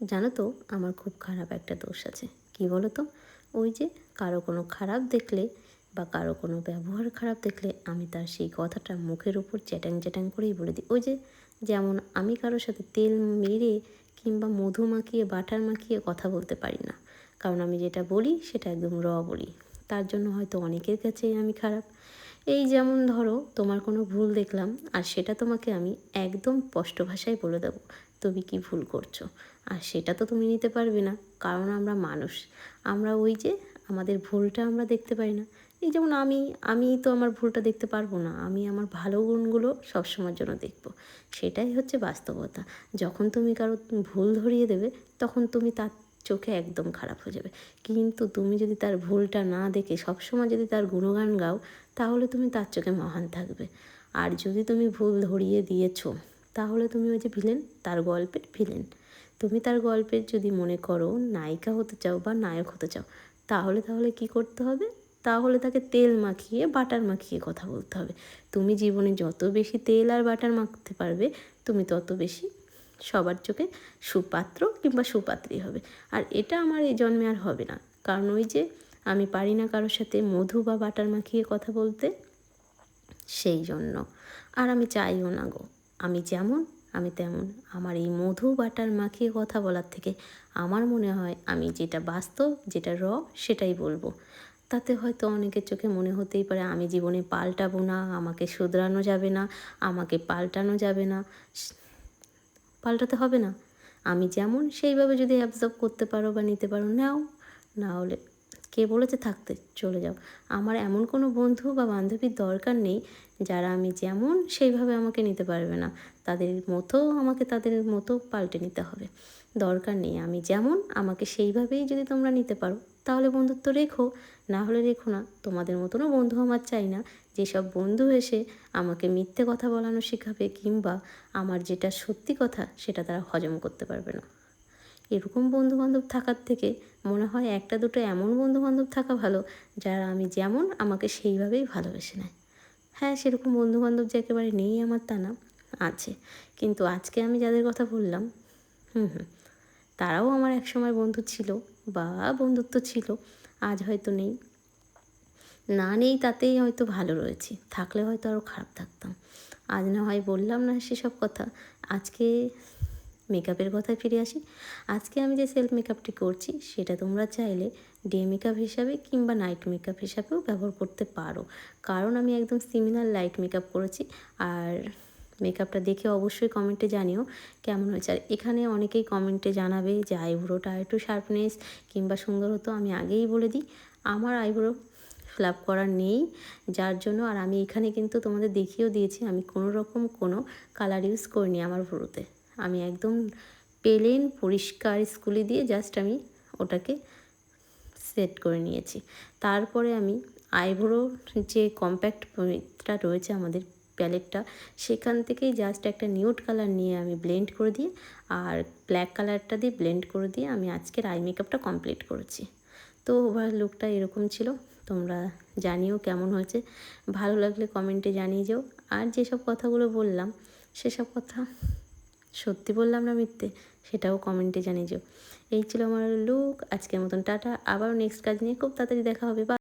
জানো তো, আমার খুব খারাপ একটা দোষ আছে। কি বলো তো ওই যে কারও কোনো খারাপ দেখলে বা কারও কোনো ব্যবহার খারাপ দেখলে আমি তার সেই কথাটা মুখের উপর চ্যাটাং চ্যাটাং করেই বলে দিই। ওই যে যেমন আমি কারোর সাথে তেল মেরে কিংবা মধু মাখিয়ে, বাটার মাখিয়ে কথা বলতে পারি না। কারণ আমি যেটা বলি সেটা একদম র বলি। তার জন্য হয়তো অনেকের কাছেই আমি খারাপ। এই যেমন ধরো, তোমার কোনো ভুল দেখলাম আর সেটা তোমাকে আমি একদম স্পষ্ট ভাষায় বলে দেবো। তুমি কি ভুল করছ? আর সেটা তো তুমি নিতে পারবে না, কারণ আমরা মানুষ। আমরা ওই যে আমাদের ভুলটা আমরা দেখতে পাই না। এই যেমন আমি আমি তো আমার ভুলটা দেখতে পারব না, আমি আমার ভালো গুণগুলো সবসময়ের জন্য দেখব। সেটাই হচ্ছে বাস্তবতা। যখন তুমি কারও ভুল ধরিয়ে দেবে, তখন তুমি তার চোখে একদম খারাপ হয়ে যাবে। কিন্তু তুমি যদি তার ভুলটা না দেখে সবসময় যদি তার গুণগান গাও, তাহলে তুমি তার চোখে মহান থাকবে। আর যদি তুমি ভুল ধরিয়ে দিয়েছ তাহলে তুমি ওই যে ভিলেন, তার গল্পের ভিলেন। তুমি তার গল্পের যদি মনে করো, নায়িকা হতে চাও বা নায়ক হতে চাও, তাহলে তাহলে কি করতে হবে? তাহলে তাকে তেল মাখিয়ে, বাটার মাখিয়ে কথা বলতে হবে। তুমি জীবনে যত বেশি তেল আর বাটার মাখতে পারবে, তুমি তত বেশি সবার চোখে সুপাত্র কিংবা সুপাত্রী হবে। আর এটা আমার এই জন্মে আর হবে না। কারণ ওই যে আমি পারি না কারোর সাথে মধু বা বাটার মাখিয়ে কথা বলতে, সেই জন্য। আর আমি চাইও না গো। আমি যেমন, আমি তেমন। আমার এই মধু বাটার মাখিয়ে কথা বলার থেকে আমার মনে হয় আমি যেটা বাস্তব, যেটা র, সেটাই বলব। তাতে হয়তো অনেকের চোখে মনে হতেই পারে আমি জীবনে পাল্টাবো না, আমাকে শুধরানো যাবে না, আমাকে পাল্টানো যাবে না। পাল্টাতে হবে না। আমি যেমন, সেইভাবে যদি অ্যাবজর্ব করতে পারো বা নিতে পারো, নাও। না হলে কে বলেছে থাকতে চলে যাও। আমার এমন কোনো বন্ধু বা বান্ধবীর দরকার নেই যারা আমি যেমন সেইভাবে আমাকে নিতে পারবে না। তাদের মতো আমাকে তাদের মতো পাল্টে নিতে হবে। দরকার নেই আমি যেমন আমাকে সেইভাবেই যদি তোমরা নিতে পারো, তাহলে বন্ধুত্ব রেখো। না হলে রেখো না। তোমাদের মতনও বন্ধু আমার চাই না। যেসব বন্ধু এসে আমাকে মিথ্যে কথা বলানো শেখাবে কিংবা আমার যেটা সত্যি কথা সেটা তারা হজম করতে পারবে না। এরকম বন্ধুবান্ধব থাকার থেকে মনে হয় একটা দুটো এমন বন্ধুবান্ধব থাকা ভালো, যারা আমি যেমন আমাকে সেইভাবেই ভালোবেসে নেয়। হ্যাঁ সেরকম বন্ধুবান্ধব যে একেবারে নেই আমার তা না, আছে। কিন্তু আজকে আমি যাদের কথা বললাম, হুম হুম, তারাও আমার একসময় বন্ধু ছিল বা বন্ধুত্ব ছিল, আজ হয়তো নেই। না নেই তাতেই হয়তো ভালো রয়েছি, থাকলে হয়তো আরও খারাপ থাকতাম। আজ না হয় বললাম না সেসব কথা, আজকে মেকআপের কথায় ফিরে আসি। আজকে আমি যে সেলফ মেকআপটি করছি, সেটা তোমরা চাইলে ডে মেকআপ হিসাবে কিংবা নাইট মেকআপ হিসাবেও ব্যবহার করতে পারো। কারণ আমি একদম সিমিলার লাইট মেকআপ করেছি। আর মেকআপটা দেখে অবশ্যই কমেন্টে জানিও কেমন হয়েছে। আর এখানে অনেকেই কমেন্টে জানাবে যে আইব্রোটা একটু শার্পনেস কিংবা সুন্দর হতো, আমি আগেই বলে দিই। আমার আইব্রো ফ্ল্যাপ করা নেই। যার জন্য আর আমি এখানে কিন্তু তোমাদের দেখিয়েও দিয়েছি, আমি কোনো রকম কোনো কালার ইউজ করিনি আমার ভ্রুতে আমি একদম পেলেন পরিষ্কার স্কুলে দিয়ে জাস্ট আমি ওটাকে সেট করে নিয়েছি। তারপরে আমি আইব্রো যে কম্প্যাক্টটা রয়েছে আমাদের প্যালেটটা সেখান থেকেই জাস্ট একটা নিউট কালার নিয়ে আমি ব্লেন্ড করে দিয়ে আর ব্ল্যাক কালারটা দিয়ে ব্লেন্ড করে দিয়ে আমি আজকের আই মেকআপটা কমপ্লিট করেছি। তো ওভার লুকটা এরকম ছিল। তোমরা জানিও কেমন হয়েছে। ভালো লাগলে কমেন্টে জানিয়ে যাও। আর যেসব কথাগুলো বললাম, সেসব কথা সত্যি বললাম না মিথ্যে? সেটাও কমেন্টে জানিয়ে এই ছিল আমার লুক আজকের মতন টাটা। আবার নেক্সট কাজ নিয়ে খুব তাড়াতাড়ি দেখা হবে। বা